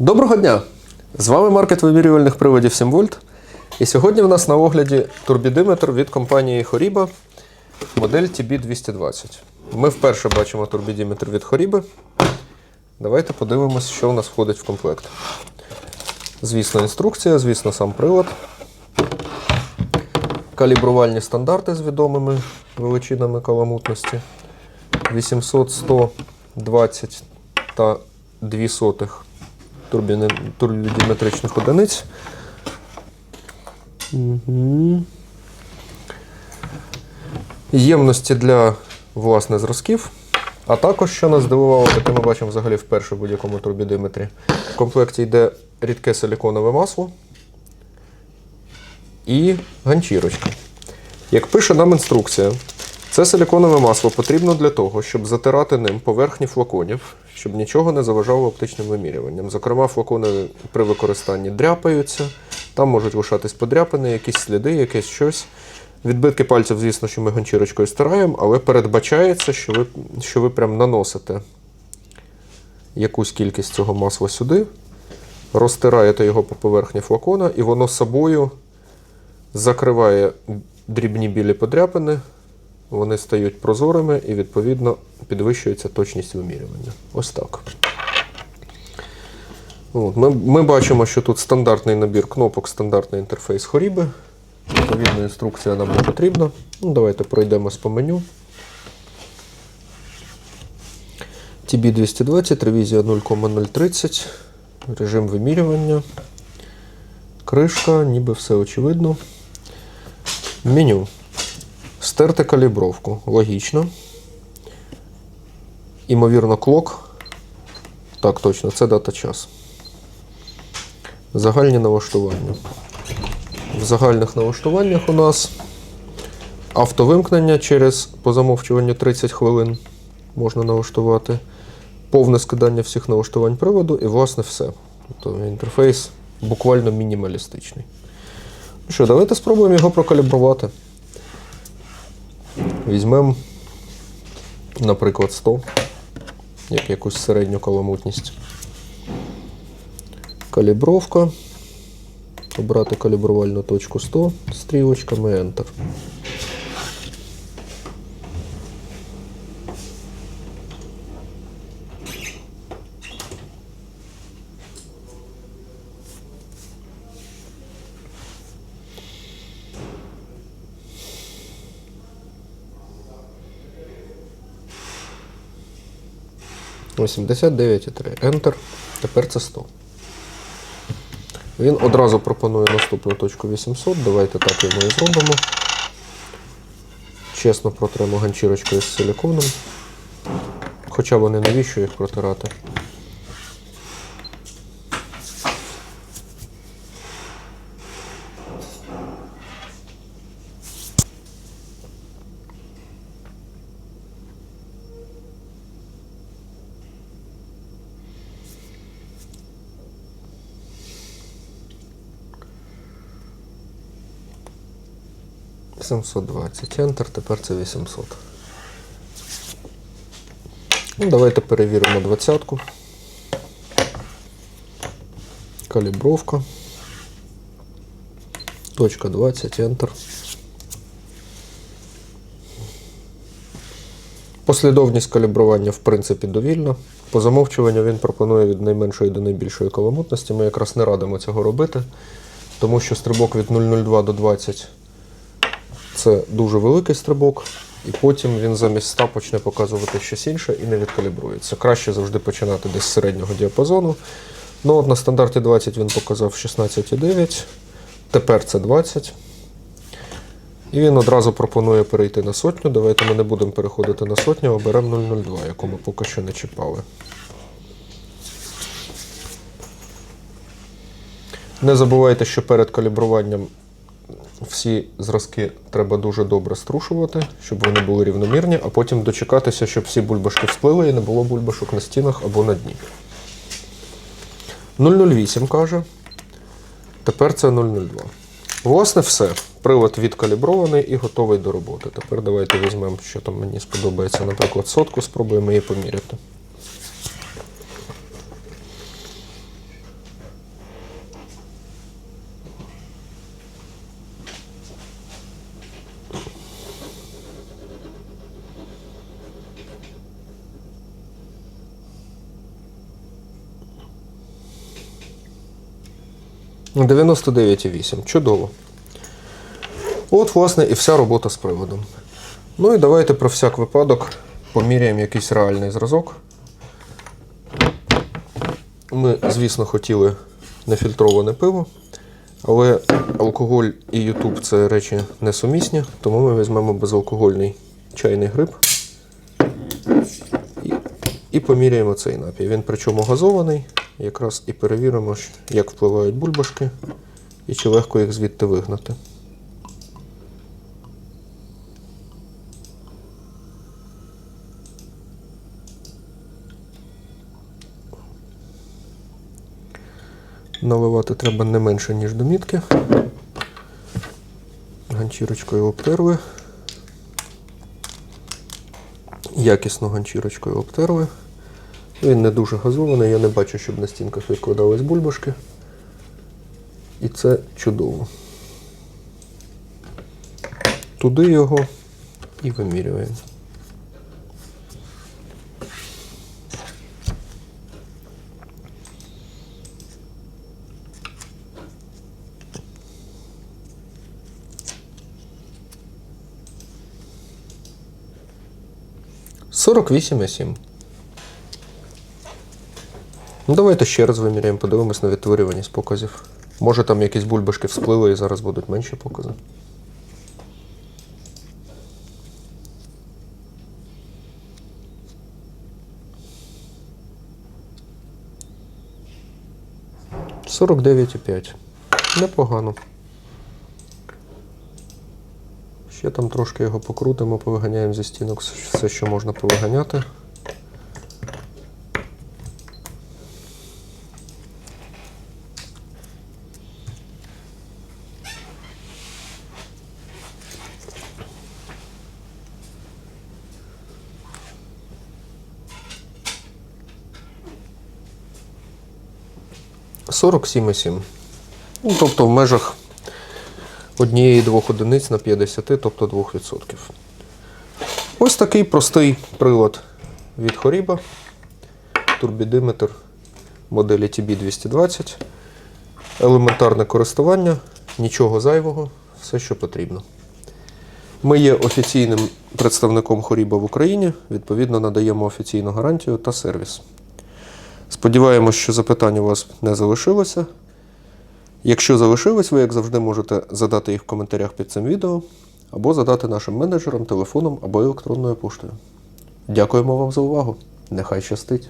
Доброго дня! З вами маркет вимірювальних приладів 7 вольт. І сьогодні в нас на огляді турбідиметр від компанії Horiba, модель TB220. Ми вперше бачимо турбідиметр від Horiba. Давайте подивимось, що у нас входить в комплект. Звісно, інструкція, звісно, сам прилад. Калібрувальні стандарти з відомими величинами каламутності. 800, 100, 20 та 2 сотих турбідіметричних одиниць. Ємності для власне зразків. А також, що нас здивувало, таке ми бачимо взагалі вперше в будь-якому турбідиметрі. В комплекті йде рідке силіконове масло і ганчірочка. Як пише нам інструкція, це силіконове масло потрібно для того, щоб затирати ним поверхні флаконів, щоб нічого не заважало оптичним вимірюванням. Зокрема, флакони при використанні дряпаються, там можуть лишатись подряпини, якісь сліди, якесь щось. Відбитки пальців, звісно, що ми гончірочкою стираємо, але передбачається, що ви, що ви прям наносите якусь кількість цього масла сюди, розтираєте його по поверхні флакона, і воно собою закриває дрібні білі подряпини, вони стають прозорими і, відповідно, підвищується точність вимірювання. Ось так. От, ми, ми бачимо, що тут стандартний набір кнопок, стандартний інтерфейс Хоріби. Відповідно, інструкція нам не потрібна. Ну, давайте пройдемось по меню. TB220, ревізія 0,030, режим вимірювання, кришка, ніби все очевидно. Меню. Стерти калібровку. Логічно. Імовірно, клок. Так, точно, це дата час. Загальні налаштування. В загальних налаштуваннях у нас автовимкнення через по замовчуванню 30 хвилин можна налаштувати. Повне скидання всіх налаштувань приводу і, власне, все. Тобто інтерфейс буквально мінімалістичний. Ну що, давайте спробуємо його прокалібрувати. Візьмемо, наприклад, 100, як якусь середню каламутність. Калібровка. Обрати калібрувальну точку 100 стрілочками Enter. Вісімдесят дев'ять і три. Enter. Тепер це 100. Він одразу пропонує наступну точку 800. Давайте так йому і зробимо. Чесно протремо ганчірочкою з силіконом. Хоча вони навіщо їх протирати. – 720 Enter, тепер це 800. Ну, давайте перевіримо двадцятку. Калібровка. Точка 20, Enter. Послідовність калібрування, в принципі, довільна. По замовчуванню він пропонує від найменшої до найбільшої каламутності. Ми якраз не радимо цього робити, тому що стрибок від 0,02 до 20 це дуже великий стрибок, і потім він замість 100 почне показувати щось інше і не відкалібрується. Краще завжди починати десь з середнього діапазону. Ну от На стандарті 20 він показав 16,9, тепер це 20. І він одразу пропонує перейти на сотню. Давайте ми не будемо переходити на сотню, а беремо 0,02, яку ми поки що не чіпали. Не забувайте, що перед калібруванням всі зразки треба дуже добре струшувати, щоб вони були рівномірні, а потім дочекатися, щоб всі бульбашки всплили і не було бульбашок на стінах або на дні. 008 каже. Тепер це 002. Власне, все. Прилад відкалібрований і готовий до роботи. Тепер давайте візьмемо, що там мені сподобається, наприклад, сотку, спробуємо її поміряти. 99,8. Чудово. От, власне, і вся робота з приводом. Ну і давайте про всяк випадок поміряємо якийсь реальний зразок. Ми, звісно, хотіли нефільтроване пиво, але алкоголь і Ютуб це речі несумісні, тому ми візьмемо безалкогольний чайний гриб і, і поміряємо цей напій. Він причому газований, якраз і перевіримо, як впливають бульбашки і чи легко їх звідти вигнати. Наливати треба не менше, ніж до мітки. Ганчірочкою обтерли. Якісно ганчірочкою обтерли. Він не дуже газований, я не бачу, щоб на стінках відкладались бульбашки. І це чудово. Туди його і вимірюємо. Сорок вісім і сім. Ну, давайте ще раз виміряємо, подивимось на відтворюваність показів. Може там якісь бульбашки всплили і зараз будуть менші покази. Сорок дев'ять і п'ять. Непогано. Ще там трошки його покрутимо, повиганяємо зі стінок все, що можна повиганяти. Сорок сім і сім. Ну, тобто в межах однієї-двох одиниць на 50, тобто 2%. Ось такий простий прилад від Хоріба. Турбідиметр моделі TB220. Елементарне користування, нічого зайвого, все, що потрібно. Ми є офіційним представником Хоріба в Україні, відповідно, надаємо офіційну гарантію та сервіс. Сподіваємось, що запитань у вас не залишилося. Якщо залишилось, ви, як завжди, можете задати їх в коментарях під цим відео або задати нашим менеджерам телефоном або електронною поштою. Дякуємо вам за увагу. Нехай щастить!